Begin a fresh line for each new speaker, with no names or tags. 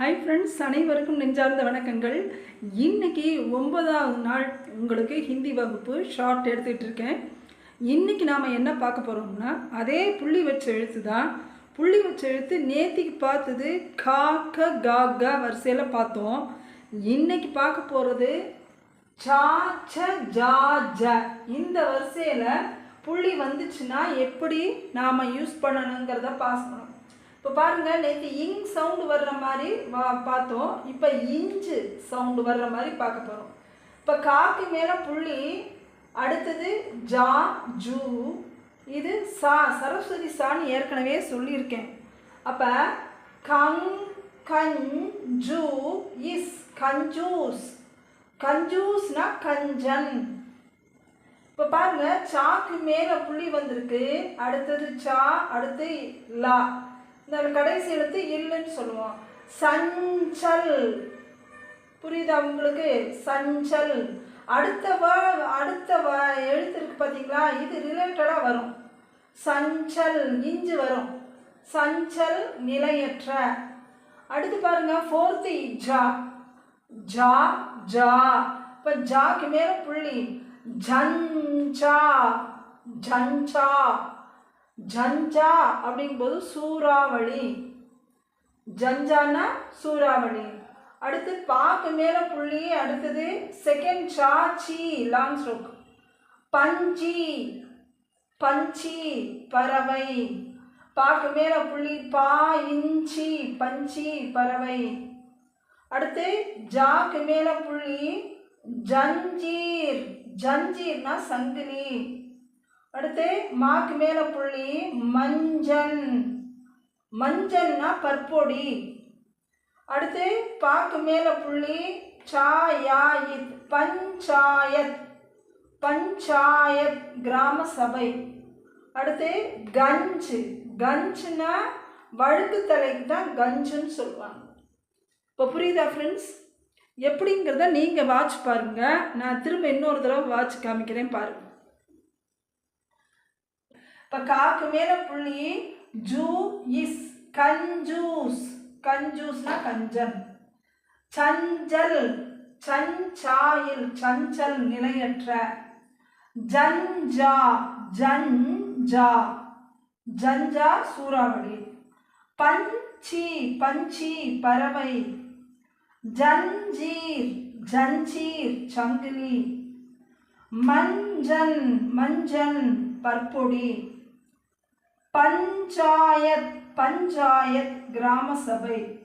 Hi friends அனைவருக்கும் நெஞ்சார்ந்த வணக்கங்கள். இன்னைக்கு ஒன்பதாவது நாள் உங்களுக்கு ஹிந்தி வகுப்பு ஷார்ட் எடுத்துக்கிட்டு இருக்கேன். இன்றைக்கி நாம் என்ன பார்க்க போகிறோம்னா அதே புள்ளி வச்ச எழுத்து தான். புள்ளி வச்ச எழுத்து நேத்திக்கு பார்த்தது கா க கா க வரிசையில் பார்த்தோம். இன்றைக்கி பார்க்க போகிறது சா ச ஜா ஜ. இந்த வரிசையில் புள்ளி வந்துச்சுன்னா எப்படி நாம் யூஸ் பண்ணணுங்கிறத பார்க்கணும் இப்போ பாருங்கள் நேற்று இங் சவுண்டு வர்ற மாதிரி வா பார்த்தோம். இப்போ இஞ்சு சவுண்டு வர்ற மாதிரி பார்க்க போகிறோம் இப்போ காக்கு மேலே புள்ளி அடுத்தது ஜா ஜூ இது சா சரஸ்வதி சான்னு ஏற்கனவே சொல்லியிருக்கேன். அப்போ கங் கஞ் ஜூ இஸ் கஞ்சூஸ். கஞ்சூஸ்னா கஞ்சன். இப்போ பாருங்க சாக்கு மேலே புள்ளி வந்திருக்கு. அடுத்தது சா அடுத்து லா. இந்த கடைசி எழுத்து இல்லைன்னு சொல்லுவோம். சஞ்சல். புரியுதா உங்களுக்கு? சஞ்சல். அடுத்த வ அடுத்த வ எழுத்து இருக்கு பார்த்தீங்களா இது ரிலேட்டடாக வரும். சஞ்சல். இஞ்சு வரும். சஞ்சல் நிலையற்ற. அடுத்து பாருங்க ஃபோர்த்து ஜா. ஜா ஜா. இப்போ ஜாக்கு மேலே புள்ளி. ஜஞ்சா. ஜஞ்சா. ஜஞ்சா அப்படிங்கும்போது சூறாவளி. ஜஞ்சானா சூறாவளி. அடுத்து பாக்கு மேலே புள்ளி அடுத்தது செகண்ட் சா சி லாங் ஸ்ட்ரோக் பஞ்சி பஞ்சி பறவை. பாக்கு மேலே புள்ளி பா இஞ்சி பஞ்சி பறவை. அடுத்து ஜாக்கு மேலே புள்ளி ஜஞ்சீர். ஜஞ்சீர்னா சங்கிலி. அடுத்து மாக்கு மேலே புள்ளி மஞ்சன் மஞ்சள்னா பற்பொடி. அடுத்து பாக்கு மேலே புள்ளி சாயாயித் பஞ்சாயத். பஞ்சாயத் கிராம சபை. அடுத்து கஞ்சு. கஞ்சுன்னா வழுக்கு தலைக்கு தான் கஞ்சுன்னு சொல்லுவாங்க. இப்போ புரியுதா ஃப்ரெண்ட்ஸ் எப்படிங்கிறத நீங்கள் வாட்ச் பாருங்கள் நான் திரும்ப இன்னொரு தடவை வாட்ச் காமிக்கிறேன் பாருங்கள் இப்போ காக்கு மேலே புள்ளி ஜூ இஸ் கஞ்சூஸ். கஞ்சூஸ்னா கஞ்சன். சஞ்சல் சஞ்சாயில் சஞ்சல் நிலையற்ற. ஜஞ்சா ஜஞ்சா. ஜஞ்சா சூறாவளி. பஞ்சி பஞ்சி பறவை. ஜஞ்சீர் ஜஞ்சீர் சங்கிலி. மஞ்சன் மஞ்சன் பற்பொடி. பஞ்சாயத் பஞ்சாயத் கிராம சபை.